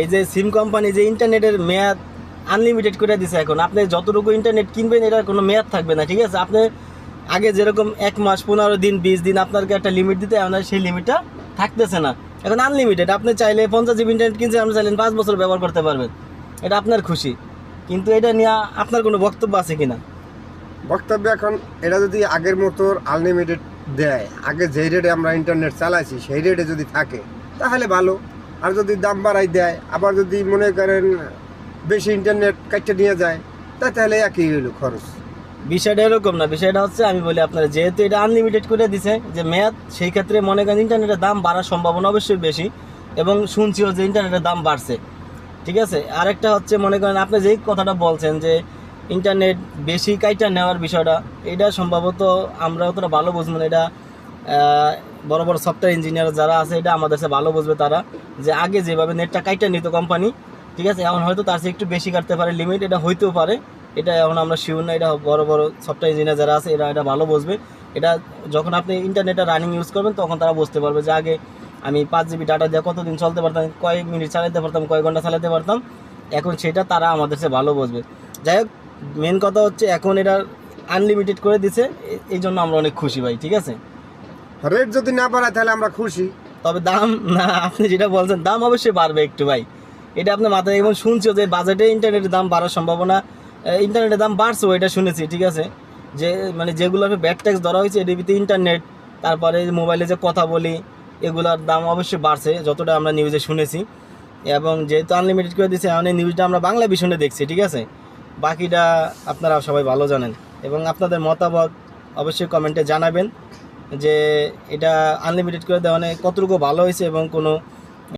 এই যে সিম কোম্পানি যে ইন্টারনেটের মেয়াদ আনলিমিটেড করে দিছে এখন, আপনি যতটুকু ইন্টারনেট কিনবেন, এটার কোনো মেয়াদ থাকবে না, ঠিক আছে? আপনি আগে যেরকম এক মাস, পনেরো দিন, বিশ দিন আপনাকে একটা লিমিট দিতে আপনার সেই লিমিটটা থাকতেছে না। এখন আনলিমিটেড আপনি চাইলে পঞ্চাশ জিবি ইন্টারনেট কিনছে আপনি চাইলেন পাঁচ বছর ব্যবহার করতে পারবেন। এটা আপনার খুশি। কিন্তু এটা নিয়ে আপনার কোনো বক্তব্য আছে কিনা? বক্তব্য এখন, এটা যদি আগের মতো আনলিমিটেড দেয়, আগে যেই রেটে আমরা ইন্টারনেট চালাইছি, সেই রেটে যদি থাকে, তাহলে ভালো। আর যদি দাম বাড়াই দেয়, আবার যদি মনে করেন বেশি ইন্টারনেট কাটতে নিয়ে যায়, তা তাহলে একই হইল খরচ। বিষয়টা এরকম না, বিষয়টা হচ্ছে আমি বলি আপনার, যেহেতু এটা আনলিমিটেড করে দিছে, যে মেয়াদ, সেই ক্ষেত্রে মনে করেন ইন্টারনেটের দাম বাড়ার সম্ভাবনা অবশ্যই বেশি, এবং শুনছিও যে ইন্টারনেটের দাম বাড়ছে। ঠিক আছে? আরেকটা হচ্ছে মনে করেন আপনি যেই কথাটা বলছেন যে ইন্টারনেট বেশি কাইটা নেওয়ার বিষয়টা, এটা সম্ভবত আমরা অতটা ভালো বুঝব না, এটা বড় বড় সফটওয়্যার ইঞ্জিনিয়ার যারা আছে, এটা আমাদের সাথে ভালো বুঝবে তারা যে আগে যেভাবে নেটটা কাইটা নিত কোম্পানি ঠিক আছে? এখন হয়তো তার চেয়ে একটু বেশি কাটতে পারে লিমিট এটা হইতেও পারে। এটা এখন আমরা শিওর না, এটা বড় বড় সফটওয়্যার ইঞ্জিনিয়ার যারা আছে, এরা এটা ভালো বুঝবে। এটা যখন আপনি ইন্টারনেটে রানিং ইউজ করবেন, তখন তারা বুঝতে পারবে যে আগে আমি পাঁচ জিবি ডাটা দিয়ে কতদিন চলতে পারতাম কয়েক মিনিট চালাতে পারতাম কয়েক ঘণ্টা চালাতে পারতাম, এখন সেটা তারা আমাদের সে ভালো বুঝবে। যাই হোক মেন কথা হচ্ছে এখন এটা আনলিমিটেড করে দিছে এই জন্য আমরা অনেক খুশি ভাই, ঠিক আছে? রেট যদি না বাড়ায় তাহলে আমরা খুশি। তবে দাম, না, আপনি যেটা বলছেন, দাম অবশ্যই বাড়বে একটু ভাই। এটা আপনার মাথায় এবং শুনছিও যে বাজেটে ইন্টারনেটের দাম বাড়ার সম্ভাবনা ইন্টারনেটের দাম বাড়ছে এটা শুনেছি, ঠিক আছে? যে মানে যেগুলো ব্যাক ট্যাক্স ধরা হয়েছে এডিবিতে ইন্টারনেট তারপরে মোবাইলে যে কথা বলি, এগুলোর দাম অবশ্যই বাড়ছে, যতটা আমরা নিউজে শুনেছি। এবং যেহেতু আনলিমিটেড করে দিয়েছে, এখন এই নিউজটা আমরা বাংলা ভীষণে দেখছি, ঠিক আছে? বাকিটা আপনারা সবাই ভালো জানেন। এবং আপনাদের মতামত অবশ্যই কমেন্টে জানাবেন। যে এটা আনলিমিটেড করে দেওয়া কতটুকু ভালো হয়েছে এবং কোনো